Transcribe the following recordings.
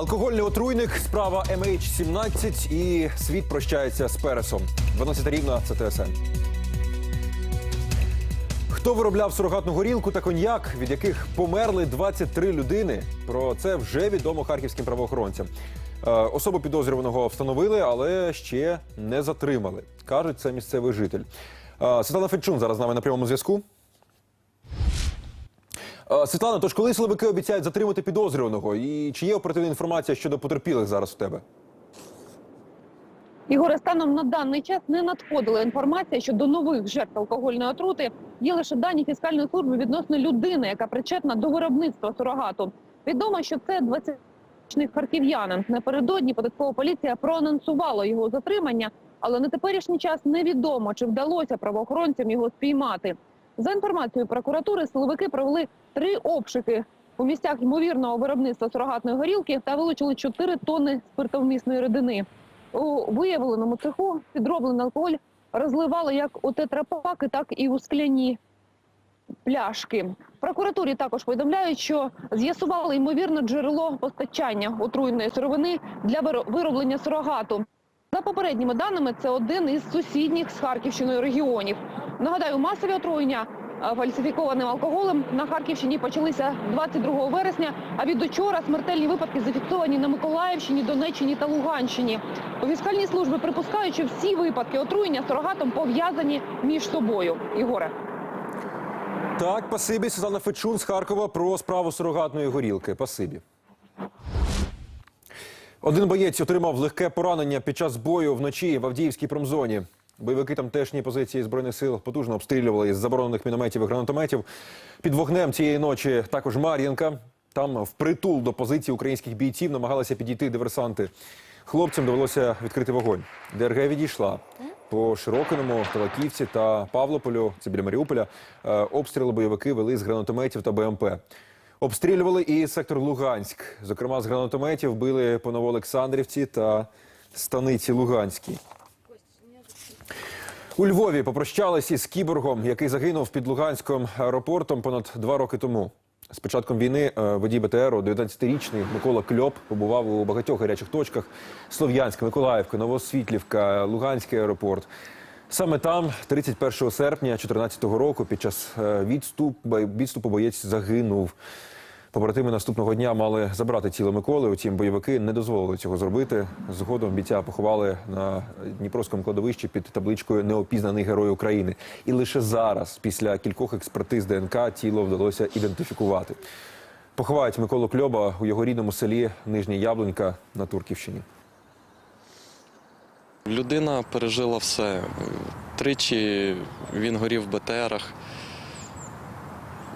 Алкогольний отруйник, справа MH17 і світ прощається з Пересом. 12 рівна це ТСН. Хто виробляв сурогатну горілку та коньяк, від яких померли 23 людини? Про це вже відомо харківським правоохоронцям. Е, Особу підозрюваного встановили, але ще не затримали. Кажуть, це місцевий житель. Е, Світлана Федчун зараз з нами на прямому зв'язку. Е, Світлана, тож коли силовики обіцяють затримати підозрюваного? І чи є оперативна інформація щодо потерпілих зараз у тебе? Ігоре, станом на даний час не надходила інформація щодо нових жертв алкогольної отрути. Є лише дані фіскальної служби відносно людини, яка причетна до виробництва сурогату. Відомо, що це 20-річний харків'янин. Напередодні податкова поліція проанонсувала його затримання, але на теперішній час невідомо, чи вдалося правоохоронцям його спіймати. За інформацією прокуратури, силовики провели три обшуки у місцях ймовірного виробництва сурогатної горілки та вилучили 4 тонни спиртовмісної рідини. У виявленому цеху підроблений алкоголь розливали як у тетрапаки, так і у скляні пляшки. Прокуратурі також повідомляють, що з'ясували ймовірне джерело постачання отруєної сировини для вироблення сурогату. За попередніми даними, це один із сусідніх з Харківщиною регіонів. Нагадаю, масові отруєння е, фальсифікованим алкоголем на Харківщині почалися 22 вересня. А від учора смертельні випадки зафіксовані на Миколаївщині, Донеччині та Луганщині. У фіскальній службі припускають, що всі випадки отруєння сурогатом пов'язані між собою. Ігоре. Так, пасибі, Світлана Фечун з Харкова про справу сурогатної горілки. Пасибі. Один боєць отримав легке поранення під час бою вночі в Авдіївській промзоні. Бойовики тамтешні позиції збройних сил потужно обстрілювали із заборонених мінометів і гранатометів. Під вогнем цієї ночі також Мар'їнка. Там впритул до позиції українських бійців намагалися підійти диверсанти. Хлопцям довелося відкрити вогонь. ДРГ відійшла. По Широкиному, Талаківці та Павлополю, це біля Маріуполя, е, обстріли бойовики вели з гранатометів та БМП. Обстрілювали і сектор Луганськ. Зокрема, з гранатометів били по Новоолександрівці та станиці Луганській. У Львові попрощались із кіборгом, який загинув під Луганським аеропортом понад два роки тому. З початком війни е, водій БТРу, 19-річний Микола Кльоп, побував у багатьох гарячих точках: Слов'янськ, Миколаївка, Новосвітлівка, Луганський аеропорт. Саме там, 31 серпня 2014 року, під час е, відступ, відступу боєць загинув. Побратими наступного дня мали забрати тіло Миколи. Утім, бойовики не дозволили цього зробити. Згодом бійця поховали на Дніпровському кладовищі під табличкою Неопізнаний герой України. І лише зараз, після кількох експертиз ДНК, тіло вдалося ідентифікувати. Поховають Миколу Кльоба у його рідному селі Нижня Яблунька на Турківщині. Людина пережила все. Тричі він горів в БТРах.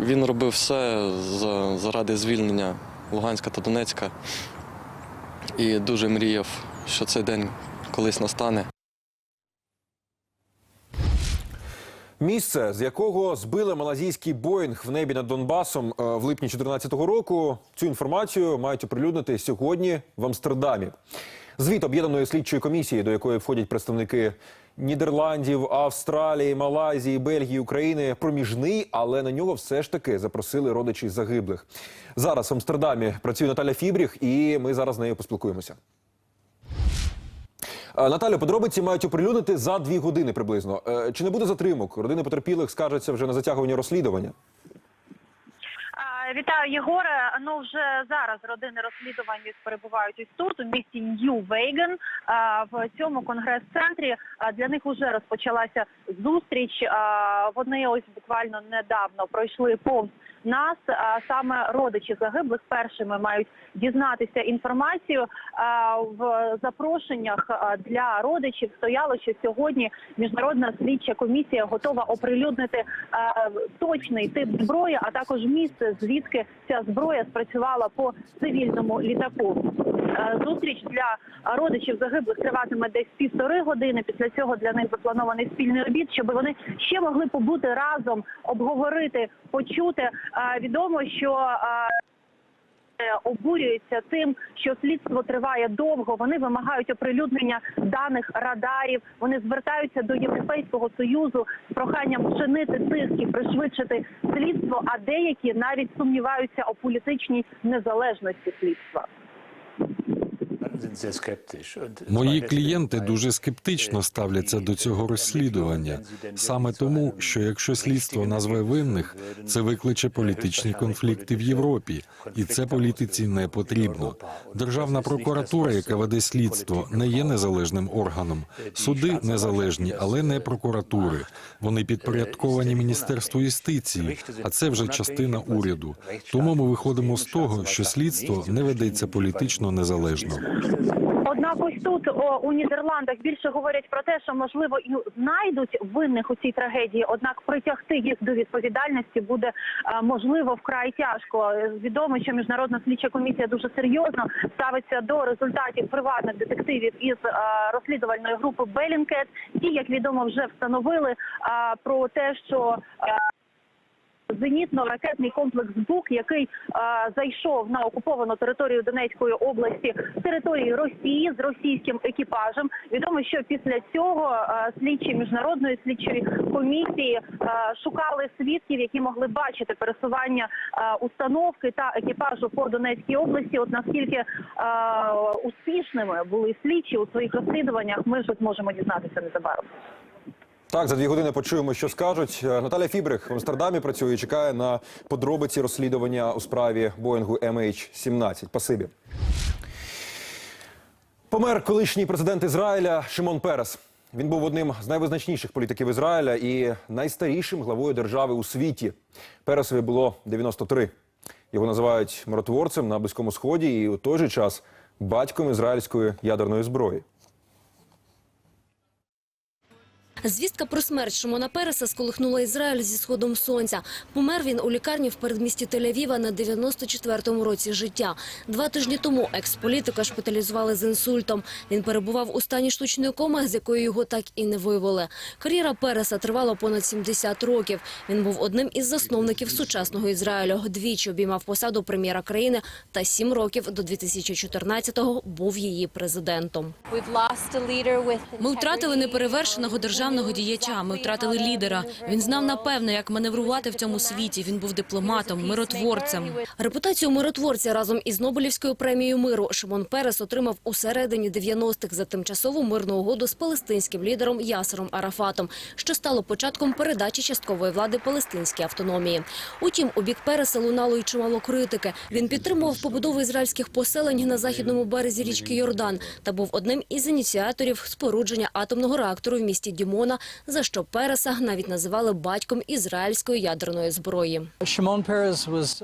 Він робив все заради звільнення Луганська та Донецька. І дуже мріяв, що цей день колись настане. Місце, з якого збили малазійський Боїнг в небі над Донбасом е, в липні 2014 року. Цю інформацію мають оприлюднити сьогодні в Амстердамі. Звіт об'єднаної слідчої комісії, до якої входять представники Нідерландів, Австралії, Малайзії, Бельгії, України, проміжний, але на нього все ж таки запросили родичі загиблих. Зараз в Амстердамі працює Наталя Фібріх, і ми зараз з нею поспілкуємося. Е, Наталю, подробиці мають оприлюднити за дві години приблизно. Е, Чи не буде затримок? Родини потерпілих скаржаться вже на затягування розслідування. Вітаю, Єгоре. Ну вже зараз родини розслідування перебувають тут, у місті Нью-Вейген. В цьому конгрес-центрі для них вже розпочалася зустріч. Вони ось буквально недавно пройшли повз нас. Саме родичі загиблих першими мають дізнатися інформацію. В запрошеннях для родичів стояло, що сьогодні міжнародна слідча комісія готова оприлюднити точний тип зброї, а також місце, звідки ця зброя спрацювала по цивільному літаку. Е, Зустріч для родичів загиблих триватиме десь півтори години. Після цього для них запланований спільний обід, щоб вони ще могли побути разом, обговорити, почути. Е, Відомо, що е, обурюються тим, що слідство триває довго. Вони вимагають оприлюднення даних радарів. Вони звертаються до Європейського союзу з проханням вчинити тиск і пришвидшити слідство. А деякі навіть сумніваються у політичній незалежності слідства. Мої клієнти дуже скептично ставляться до цього розслідування. Саме тому, що якщо слідство назве винних, це викличе політичні конфлікти в Європі, і це політиці не потрібно. Державна прокуратура, яка веде слідство, не є незалежним органом. Суди незалежні, але не прокуратури. Вони підпорядковані міністерству юстиції, а це вже частина уряду. Тому ми виходимо з того, що слідство не ведеться політично незалежно. Однак ось тут о, у Нідерландах більше говорять про те, що можливо і знайдуть винних у цій трагедії. Однак притягти їх до відповідальності буде е, можливо вкрай тяжко. Відомо, що міжнародна слідча комісія дуже серйозно ставиться до результатів приватних детективів із е, розслідувальної групи Белінкет. Ті, як відомо, вже встановили е, про те, що е, Зенітно-ракетний комплекс БУК, який е, зайшов на окуповану територію Донецької області території Росії з російським екіпажем. Відомо, що після цього е, слідчі міжнародної слідчої комісії е, шукали свідків, які могли бачити пересування е, установки та екіпажу по Донецькій області. От наскільки е, успішними були слідчі у своїх розслідуваннях, ми вже зможемо дізнатися незабаром. Так, за дві години почуємо, що скажуть. Е, Наталя Фібрих в Амстердамі працює і чекає на подробиці розслідування у справі Боїнгу MH17. Пасибі. Помер колишній президент Ізраїля Шимон Перес. Він був одним з найвизначніших політиків Ізраїля і найстарішим главою держави у світі. Пересові було 93. Його називають миротворцем на Близькому Сході і у той же час батьком ізраїльської ядерної зброї. Звістка про смерть Шимона Переса сколихнула Ізраїль зі сходом сонця. Помер він у лікарні в передмісті Тель-Авіва на 94-му році життя. Два тижні тому екс-політика шпиталізували з інсультом. Він перебував у стані штучної коми, з якої його так і не вивели. Кар'єра Переса тривала понад 70 років. Він був одним із засновників сучасного Ізраїлю. Двічі обіймав посаду прем'єра країни та сім років до 2014-го був її президентом. Ми втратили неперевершеного державного діяча. Ми втратили лідера. Він знав напевно, як маневрувати в цьому світі. Він був дипломатом, миротворцем. Репутацію миротворця разом із Нобелівською премією миру Шимон Перес отримав у середині 90-х за тимчасову мирну угоду з палестинським лідером Ясером Арафатом, що стало початком передачі часткової влади палестинській автономії. Утім, у бік Переса лунало й чимало критики. Він підтримував побудову ізраїльських поселень на західному березі річки Йордан та був одним із ініціаторів спорудження атомного реактору в місті Дімона, за що Переса навіть називали батьком ізраїльської ядерної зброї.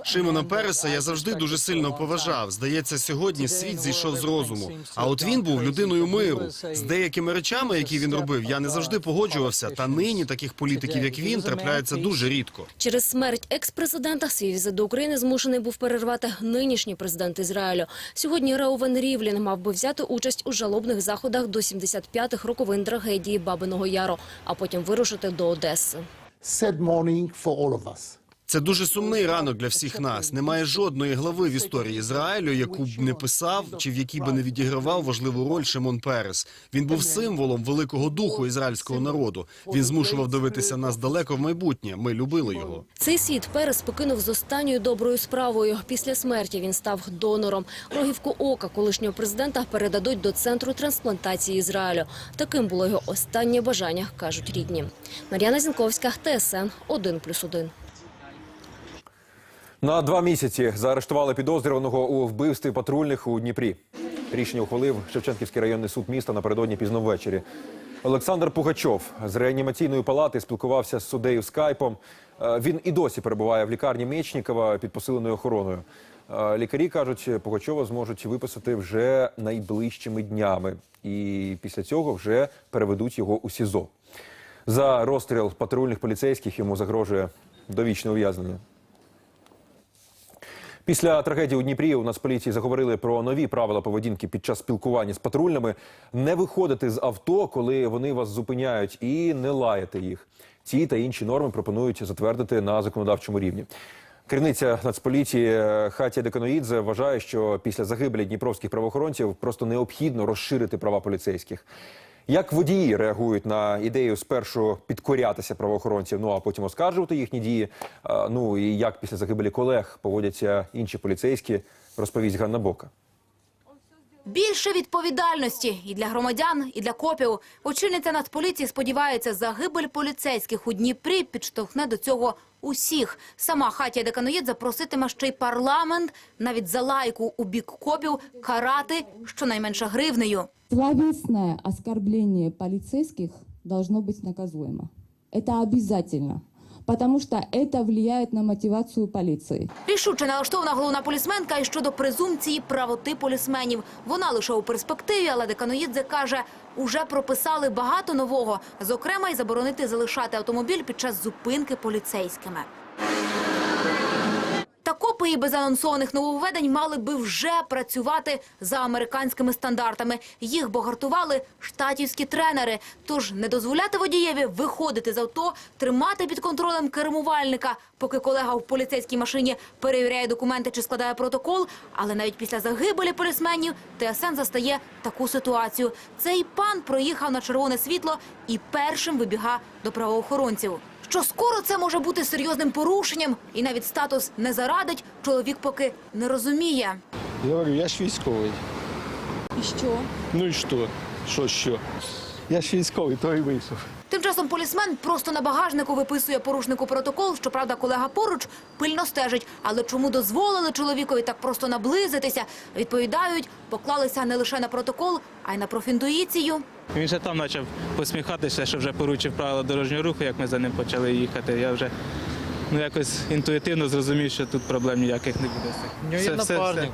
Шимона Переса я завжди дуже сильно поважав. Здається, сьогодні світ зійшов з розуму. А от він був людиною миру. З деякими речами, які він робив, я не завжди погоджувався. Та нині таких політиків, як він, трапляється дуже рідко. Через смерть екс-президента свій візит до України змушений був перервати нинішній президент Ізраїлю. Сьогодні Реувен Рівлін мав би взяти участь у жалобних заходах до 75-х роковин трагедії Бабиного Яру, а потім вирушити до Одеси. sad morning for all of us. Це дуже сумний ранок для всіх нас. Немає жодної глави в історії Ізраїлю, яку б не писав чи в якій би не відігравав важливу роль Шимон Перес. Він був символом великого духу ізраїльського народу. Він змушував дивитися нас далеко в майбутнє. Ми любили його. Цей світ Перес покинув з останньою доброю справою. Після смерті він став донором. Рогівку ока колишнього президента передадуть до центру трансплантації Ізраїлю. Таким було його останнє бажання, кажуть рідні. Мар'яна Зінковська, ТСН 1+,1. На два місяці заарештували підозрюваного у вбивстві патрульних у Дніпрі. Рішення ухвалив Шевченківський районний суд міста напередодні пізно ввечері. Олександр Пугачов з реанімаційної палати спілкувався з суддею скайпом. Е, Він і досі перебуває в лікарні Мечнікова під посиленою охороною. Е, Лікарі кажуть, Пугачова зможуть виписати вже найближчими днями, і після цього вже переведуть його у СІЗО. За розстріл патрульних поліцейських йому загрожує довічне ув'язнення. Після трагедії у Дніпрі у Нацполіції заговорили про нові правила поведінки під час спілкування з патрульними. Не виходити з авто, коли вони вас зупиняють, і не лаяти їх. Ці та інші норми пропонують затвердити на законодавчому рівні. Керівниця Нацполіції е, Хатія Деканоїдзе вважає, що після загибелі дніпровських правоохоронців просто необхідно розширити права поліцейських. Як водії реагують на ідею спершу підкорятися правоохоронців, ну а потім оскаржувати їхні дії? Ну і як після загибелі колег поводяться інші поліцейські, розповість Ганна Бока. Більше відповідальності і для громадян, і для копів. Очільниця Нацполіції сподівається, загибель поліцейських у Дніпрі підштовхне до цього усіх. Сама Хатія Деканоїд запроситиме ще й парламент навіть за лайку у бік копів карати щонайменше гривнею. Словесное оскорбление полицейских должно быть наказуемо. Это обязательно, потому що це впливає на мотивацію поліції. Рішуче налаштована головна полісменка і щодо презумпції правоти полісменів. Вона лише у перспективі, але Деканоїдзе каже, уже прописали багато нового. Зокрема, й заборонити залишати автомобіль під час зупинки поліцейськими. І без анонсованих нововведень мали би вже працювати за американськими стандартами. Їх богартували штатівські тренери. Тож не дозволяти водієві виходити з авто, тримати під контролем кермувальника, поки колега в поліцейській машині перевіряє документи чи складає протокол. Але навіть після загибелі полісменів ТСН застає таку ситуацію. Цей пан проїхав на червоне світло і першим вибіга до правоохоронців. Що скоро це може бути серйозним порушенням, і навіть статус не зарадить, чоловік поки не розуміє. Я говорю, я ж військовий. І що? Ну і що? Що, що? Я ще військовий, то і вийшов. Тим часом полісмен просто на багажнику виписує порушнику протокол. Щоправда, колега поруч пильно стежить. Але чому дозволили чоловікові так просто наблизитися? Відповідають, поклалися не лише на протокол, а й на профінтуїцію. Він ще там почав посміхатися, що вже поручив правила дорожнього руху, як ми за ним почали їхати. Я вже ну, якось інтуїтивно зрозумів, що тут проблем ніяких не буде. У нього є напарник,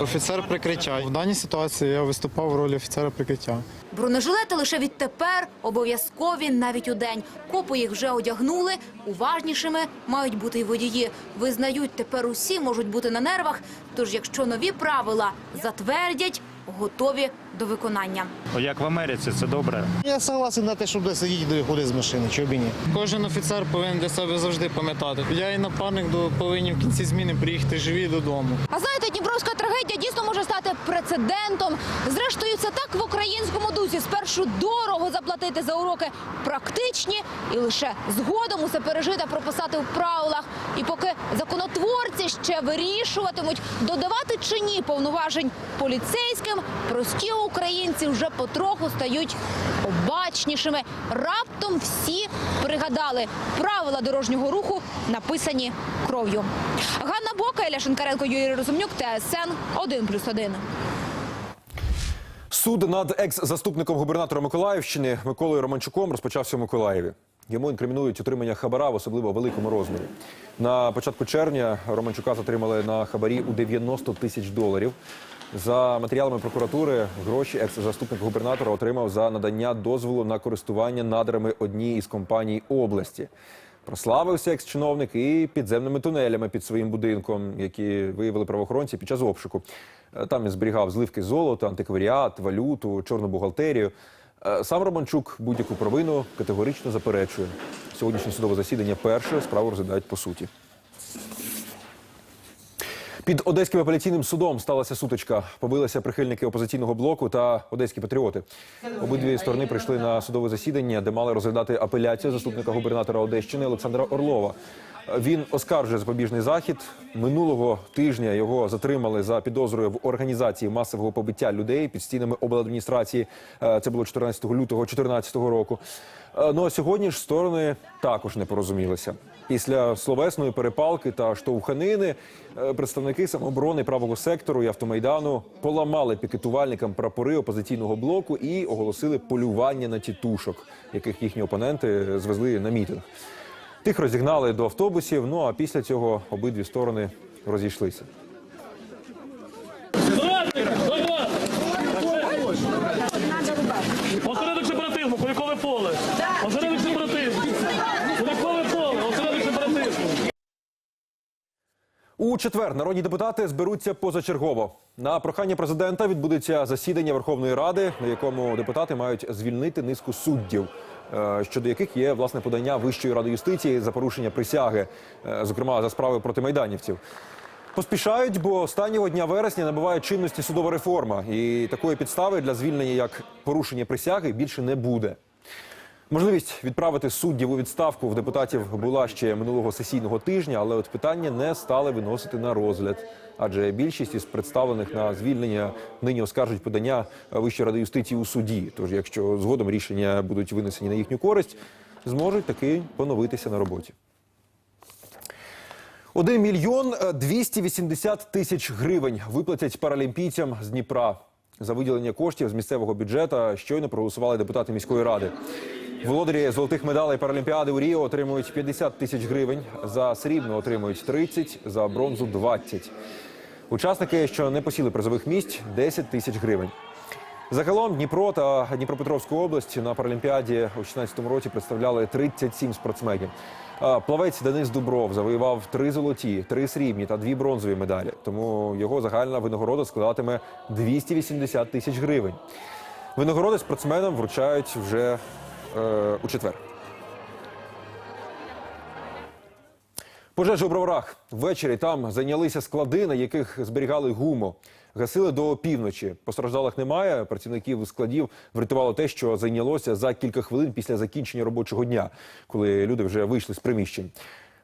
офіцер прикриття. В даній ситуації я виступав в ролі офіцера прикриття. Бронежилети лише відтепер обов'язкові навіть у день. Копи їх вже одягнули. Уважнішими мають бути й водії. Визнають, тепер усі можуть бути на нервах. Тож, якщо нові правила затвердять, готові до виконання. Як в Америці, це добре. Я согласен на те, щоб де сидіти і виходити з машини, чого б ні. Кожен офіцер повинен для себе завжди пам'ятати. Я і напарник до- повинні в кінці зміни приїхати живі додому. А знаєте, Дніпровська трагедія дійсно може стати прецедентом. Зрештою, це так в українському дусі. Спершу дорого заплатити за уроки практичні, і лише згодом усе пережити прописати в правилах. І поки законотворці ще вирішуватимуть, додавати чи ні повноважень поліцейським, прості українці вже потроху стають обачнішими. Раптом всі пригадали правила дорожнього руху написані кров'ю. Ганна Бока, Ілля Шинкаренко, Юрій Розумнюк, ТСН 1+,1. Суд над екс-заступником губернатора Миколаївщини Миколою Романчуком розпочався в Миколаєві. Йому інкримінують отримання хабара в особливо великому розмірі. На початку червня Романчука затримали на хабарі у 90 тисяч доларів. За матеріалами прокуратури гроші екс-заступник губернатора отримав за надання дозволу на користування надрами одній із компаній області. Прославився екс-чиновник і підземними тунелями під своїм будинком, які виявили правоохоронці під час обшуку. Е, Там він зберігав зливки золота, антикваріат, валюту, чорну бухгалтерію. Е, Сам Романчук будь-яку провину категорично заперечує. Сьогоднішнє судове засідання перше справу розглядають по суті. Під одеським апеляційним судом сталася сутичка. Побилися прихильники опозиційного блоку та одеські патріоти. Обидві сторони прийшли на судове засідання, де мали розглядати апеляцію заступника губернатора Одещини Олександра Орлова. Він оскаржує запобіжний захід. Минулого тижня його затримали за підозрою в організації масового побиття людей під стінами обладміністрації. Е, Це було 14 лютого 2014 року. Е, Ну а сьогодні ж сторони також не порозумілися. Після словесної перепалки та штовханини е, представники самооборони правого сектору і автомайдану поламали пікетувальникам прапори опозиційного блоку і оголосили полювання на тітушок, яких їхні опоненти звезли на мітинг. Тих розігнали до автобусів. Ну а після цього обидві сторони розійшлися. Осередок сепаратизму, Куликове поле. Осередок сепаратизму. Куликове поле, осередок сепаратизму. У четвер народні депутати зберуться позачергово. На прохання президента відбудеться засідання Верховної Ради, на якому депутати мають звільнити низку суддів, щодо яких є власне подання Вищої ради юстиції за порушення присяги, е, зокрема за справи проти майданівців. Поспішають, бо останнього дня вересня набуває чинності судова реформа, і такої підстави для звільнення як порушення присяги більше не буде. Можливість відправити суддів у відставку в депутатів була ще минулого сесійного тижня, але от питання не стали виносити на розгляд. Адже більшість із представлених на звільнення нині оскаржують подання Вищої ради юстиції у суді. Тож, якщо згодом рішення будуть винесені на їхню користь, зможуть таки поновитися на роботі. 1 мільйон е, 280 тисяч гривень виплатять паралімпійцям з Дніпра. За виділення коштів з місцевого бюджету щойно проголосували депутати міської ради. Володарі золотих медалей Паралімпіади у Ріо отримують 50 тисяч гривень, за срібну отримують 30, за бронзу 20. Учасники, що не посіли призових місць, 10 тисяч гривень. Загалом Дніпро та Дніпропетровську область на Паралімпіаді у 2016 році представляли 37 спортсменів. Плавець Денис Дубров завоював три золоті, три срібні та дві бронзові медалі. Тому його загальна винагорода складатиме 280 тисяч гривень. Винагороди спортсменам вручають вже е, у четвер. Пожежа у броварах. Ввечері там зайнялися склади, на яких зберігали гуму. Гасили до опівночі. Постраждалих немає. Працівників складів врятувало те, що зайнялося за кілька хвилин після закінчення робочого дня, коли люди вже вийшли з приміщень.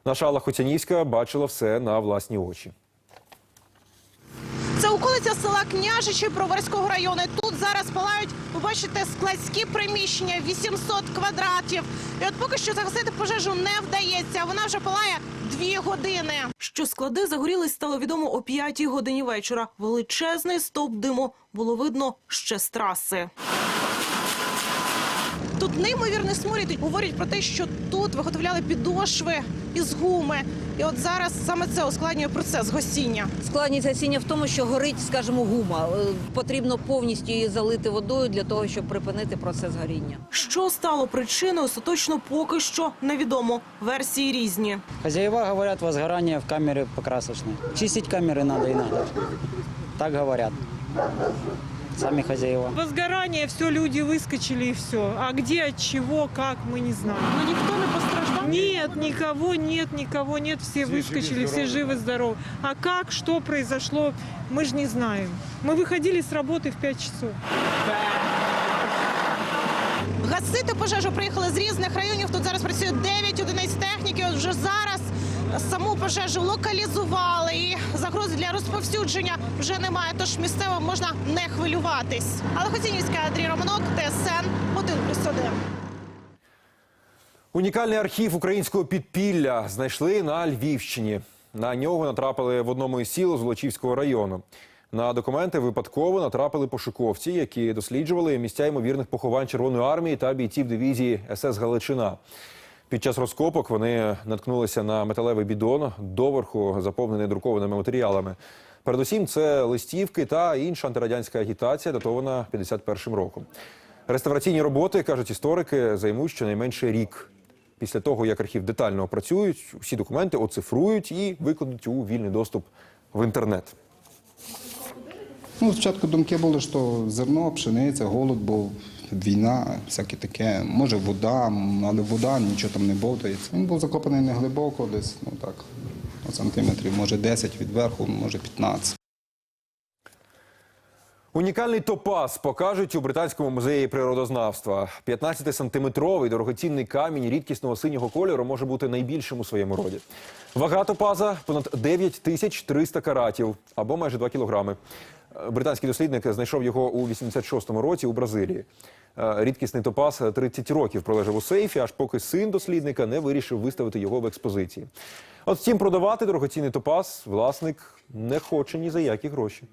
Наша Алла Хоцянівська бачила все на власні очі. Це околиця села Княжичі Броварського району. Тут зараз палають, ви бачите, складські приміщення 800 квадратів. І от поки що загасити пожежу не вдається. Вона вже палає дві години. Що склади загорілись, стало відомо о п'ятій годині вечора. Величезний стовп диму було видно ще з траси. Неймовірний сморід. Говорять про те, що тут виготовляли підошви із гуми. І от зараз саме це ускладнює процес гасіння. Складність гасіння в тому, що горить, скажімо, гума. Е, Потрібно повністю її залити водою для того, щоб припинити процес горіння. Що стало причиною, остаточно поки що невідомо. Версії різні. Хозяева говорят, возгорание в камере покрасочной. Чистить камеры надо и надо. Так говорят. Сами хозяева. Возгорание, все, люди выскочили и все. А где, от чего, как, мы не знаем. Но никто не пострадал? Нет, никого нет, никого нет. Все, выскочили, все живы, здоровы. А как, что произошло, мы же не знаем. Мы выходили с работы в 5 часов. Гасити пожежу приїхали з різних районів. Тут зараз працює 9 одиниць техніки. От вже зараз саму пожежу локалізували і загрози для розповсюдження вже немає. Тож місцевим можна не хвилюватись. Але Хоцінівська Андрій Романок, ТСН 1 плюс 1. Унікальний архів українського підпілля знайшли на Львівщині. На нього натрапили в одному із сіл Золочівського району. На документи випадково натрапили пошуковці, які досліджували місця ймовірних поховань Червоної армії та бійців дивізії СС Галичина. Під час розкопок вони наткнулися на металевий бідон, доверху заповнений друкованими матеріалами. Передусім, це листівки та інша антирадянська агітація, датована 51 роком. Реставраційні роботи, кажуть історики, займуть щонайменше рік. Після того, як архів детально опрацюють, всі документи оцифрують і викладуть у вільний доступ в інтернет. Ну, спочатку думки були, що зерно, пшениця, голод був, війна, всяке таке. Може, вода, але вода, нічого там не бовтається. Він був закопаний не глибоко, десь, ну так, сантиметрів, може 10 від верху, може 15. Унікальний топаз покажуть у британському музеї природознавства. 15-сантиметровий дорогоцінний камінь рідкісного синього кольору може бути найбільшим у своєму роді. Вага топаза понад 9300 каратів або майже 2 кілограми. Британський дослідник знайшов його у 86-му році у Бразилії. Е, Рідкісний топаз 30 років пролежав у сейфі, аж поки син дослідника не вирішив виставити його в експозиції. От втім, продавати дорогоцінний топаз власник не хоче ні за які гроші.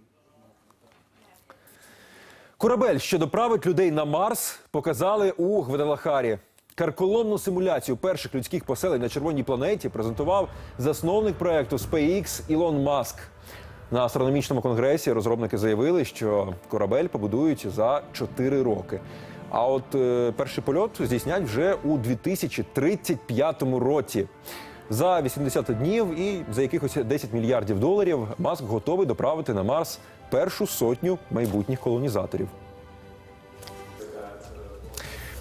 Корабель, що доправить людей на Марс, показали у Гвадалахарі. Карколомну симуляцію перших людських поселень на червоній планеті презентував засновник проекту SpaceX Ілон Маск. На астрономічному конгресі розробники заявили, що корабель побудують за 4 роки. А от е, перший польот здійснять вже у 2035 році. За 80 днів і за якихось 10 мільярдів доларів Маск готовий доправити на Марс першу сотню майбутніх колонізаторів.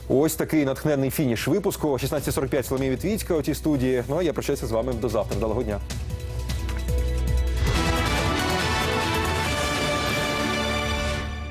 Ось такий натхненний фініш випуску. О 16.45 Соломія Вітвіцька у цій студії. Ну а я прощаюся з вами до завтра. Вдалого дня.